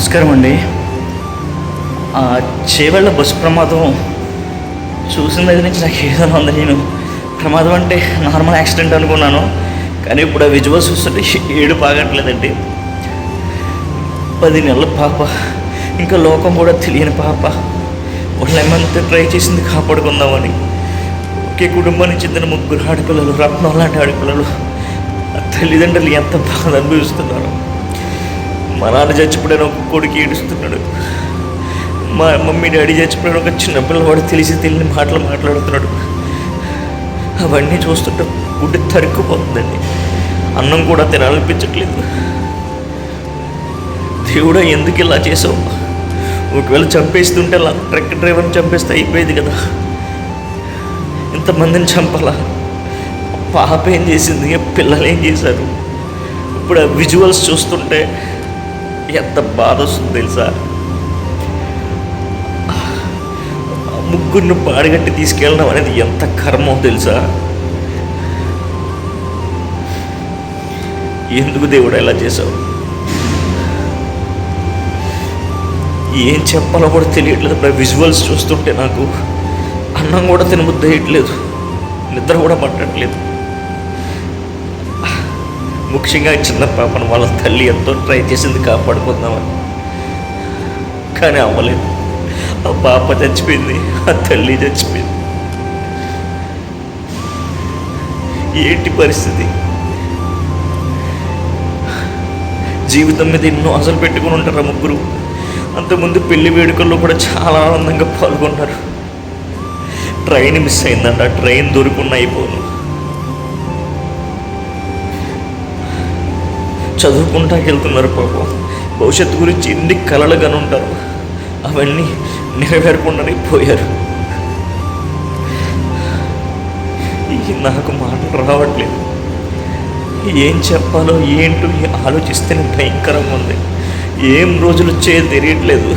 నమస్కారం అండి. ఆ చేవెళ్ళ బస్సు ప్రమాదం చూసిన దగ్గర నుంచి నాకు ఏదైనా ఉంది. నేను ప్రమాదం అంటే నార్మల్ యాక్సిడెంట్ అనుకున్నాను. కానీ ఇప్పుడు ఆ విజువల్స్ చూస్తుంటే ఏడు బాగట్లేదండి. పది నెలల పాప. ఇంకా లోకం కూడా తెలియని పాప. వాళ్ళు ట్రై చేసింది కాపాడుకుందామని. ఒకే కుటుంబానికి చెందిన ముగ్గురు ఆడపిల్లలు రత్నం లాంటి ఆడపిల్లలు. తల్లిదండ్రులు ఎంత బాధ అనుభవిస్తున్నారు. మా నాన్న చచ్చిపోయిన ఒక కొడుకు ఏడుస్తున్నాడు. మా మమ్మీ డాడీ చచ్చిపోయిన ఒక చిన్న పిల్లవాడు తెలిసి తెలియని మాటలు మాట్లాడుతున్నాడు. అవన్నీ చూస్తుంటే గుడ్డి తరుక్కుపోతుందండి. అన్నం కూడా తినాలనిపించట్లేదు. దేవుడా ఎందుకు ఇలా చేసావు? ఒకవేళ చంపేస్తుంటే అలా ట్రక్ డ్రైవర్ని చంపేస్తే అయిపోయేది కదా. ఇంతమందిని చంపాలా? పాప ఏం చేసింది? పిల్లలు ఏం చేశారు? ఇప్పుడు ఆ విజువల్స్ చూస్తుంటే ఎంత బాధ వస్తుంది తెలుసా? ముగ్గురిని పాడగట్టి తీసుకెళ్ళడం అనేది ఎంత కర్మో తెలుసా? ఎందుకు దేవుడు ఎలా చేసావు ఏం చెప్పాలో కూడా తెలియట్లేదు ఇప్పుడు విజువల్స్ చూస్తుంటే నాకు అన్నం కూడా తినబుద్ధి వేయట్లేదు నిద్ర కూడా పట్టట్లేదు. ముఖ్యంగా చిన్న పాపను వాళ్ళ తల్లి ఎంతో ట్రై చేసింది కాపాడుకుందామని. కానీ అవ్వలేదు. ఆ పాప చచ్చిపోయింది ఆ తల్లి చచ్చిపోయింది. ఏంటి పరిస్థితి? జీవితం మీద ఎన్నో ఆశలు పెట్టుకుని ఉంటారు ఆ ముగ్గురు? అంతకుముందు పెళ్ళి వేడుకల్లో కూడా చాలా ఆనందంగా పాల్గొన్నారు. ట్రైన్ మిస్ అయిందంట ఆ ట్రైన్ దొరుకున్న అయిపోను చదువుకుంటా వెళ్తున్నారు పాపం భవిష్యత్తు గురించి ఎన్ని కలలు ఉంటారు అవన్నీ నెరవేరకుండానే పోయారు. నాకు మాటలు రావట్లేదు. ఏం చెప్పాలో ఏంటో ఆలోచిస్తేనే భయంకరంగా ఉంది. ఏం రోజులు వచ్చే తెలియట్లేదు